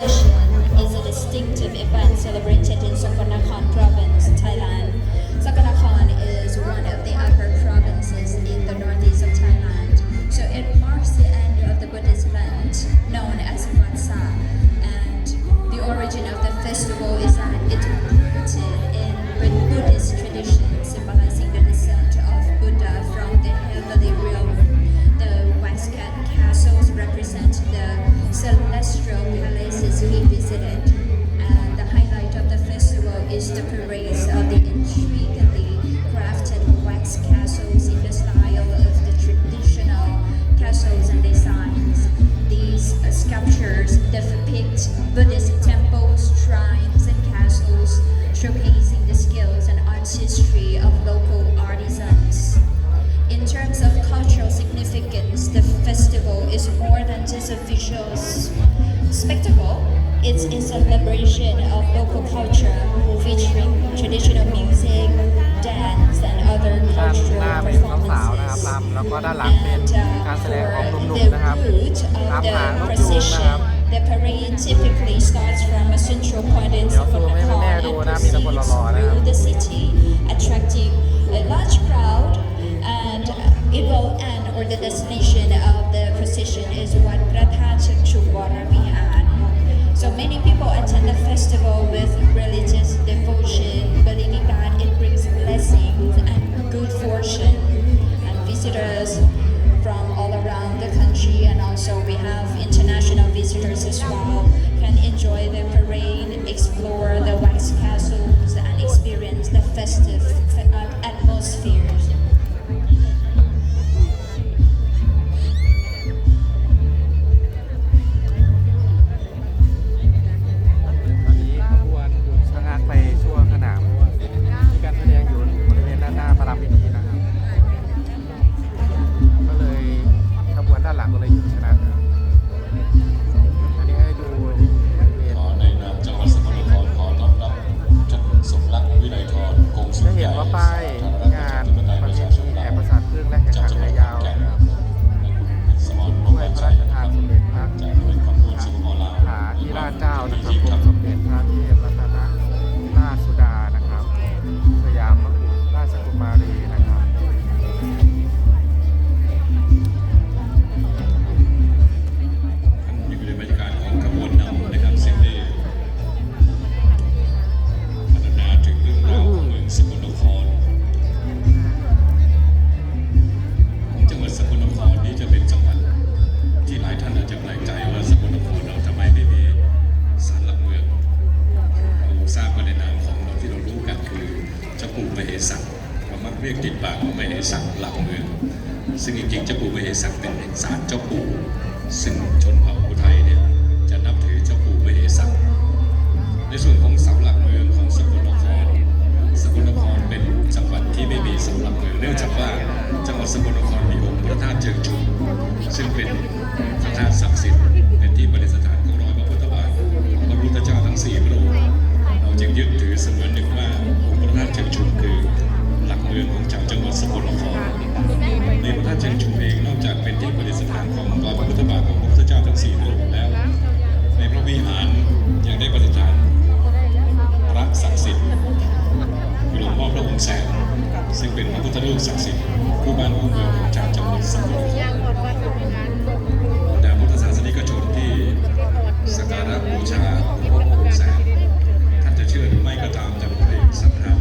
is a distinctive event celebrated in Sokonakhon province, Thailand. Sokonakhon is one of the upper provinces in the northeast of Thailand. So it marks the end of the Buddhist event known as Vatsa and the origin of the festival the parades of the intricately crafted wax castles in the style of the traditional castles and designs. These uh, sculptures depict Buddhist temples, shrines, and castles, showcasing the skills and artistry of local artisans. In terms of cultural significance, the festival is more than just a visual spectacle. It's a celebration of local culture featuring traditional music, dance, and other cultural performances. And uh, for the route of the procession, the parade typically starts from a central point in เดี๋ยว Sakonakon and proceeds through the city, attracting a large crowd, and it will end or the destination of the procession is Wat Prathat Chumbuwara Vihar. Many people attend the festival with religious devotion, believing that it brings blessings and good fortune. And visitors from all around the country, and also we have international visitors as well, can enjoy the parade, explore the wax castles, and experience the festive uh, atmosphere. สักเขามักเรียกติดปากว่ามเหสักหลักเมืองซึ่งจริงๆเจ้าปู่มเหสักเป็นศาลเจ้าปู่ซึ่งชน ของรอยพระพุทธบาทของพระพุทธเจ้าทั้งสี่องค์แล้ว ในพระวิหารยังได้ปฏิษานพระศักดิ์สิทธิ์คือหลวงพ่อพระองค์แสนซึ่งเป็นพระพุทธรูปศักดิ์สิทธิ์ผู้บ้านคู่เมืองของชาวจังหวัดสกลนครดาพุทธศาสนิกชนที่สักการะบูชาหลวงพ่อพระองค์แสนท่านจะเชื่อหรือไม่ก็ตามแต่ผมเองศรัทธา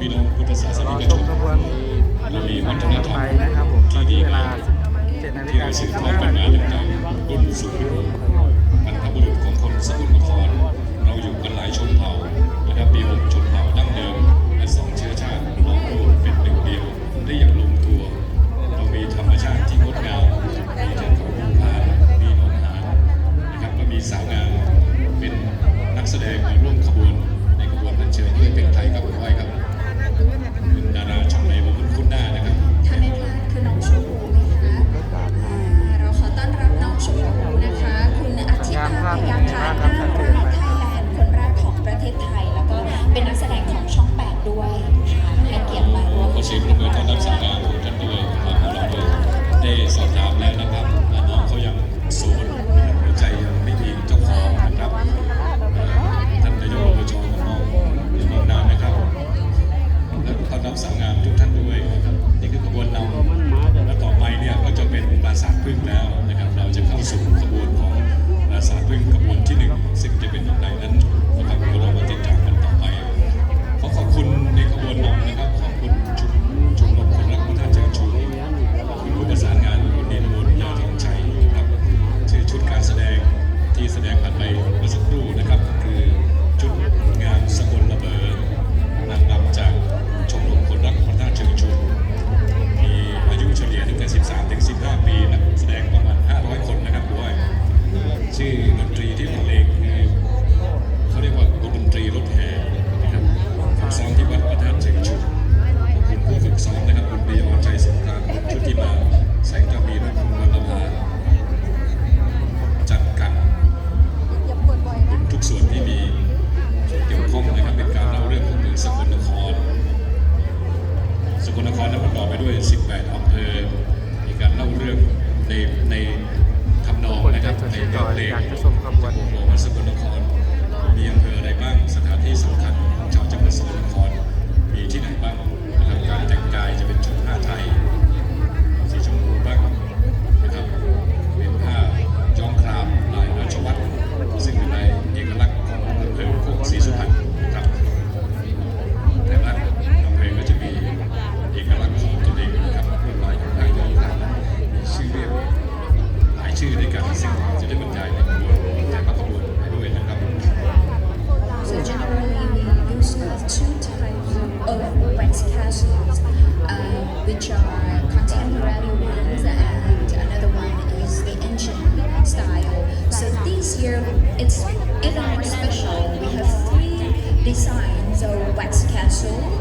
พี่น้องพุทธศาสนิกชนเรามีวัฒนธรรมที่ดีงาที่เราสืบทอดกันมาากครับชัดเจนมาก คนแรกของประเทศไทย แล้วก็เป็นนักแสดงของช่องแปดด้วยให้เกียรติมาร่ขอเสียงปรบมือต้อนรับสาวงามทุกท่านด้วยนะครับองด้วยได้สอบถามแล้วนะ รและประกอบไปด้วย 18 อำเภอ มีการเล่าเรื่องในในทำนองนะครับในเนื้อเพลงจังหวัดสกลนคร มีอำเภออะไรบ้าง สถานที่สำคัญของชาวจังหวัดสกลนคร มีที่ไหนบ้างการแต่งกายจะเป็นชุดผ้าไทย So generally we use two types of wax castles, uh, which are contemporary ones and another one is the ancient style. So this year it's even more special. We have three designs of wax castle.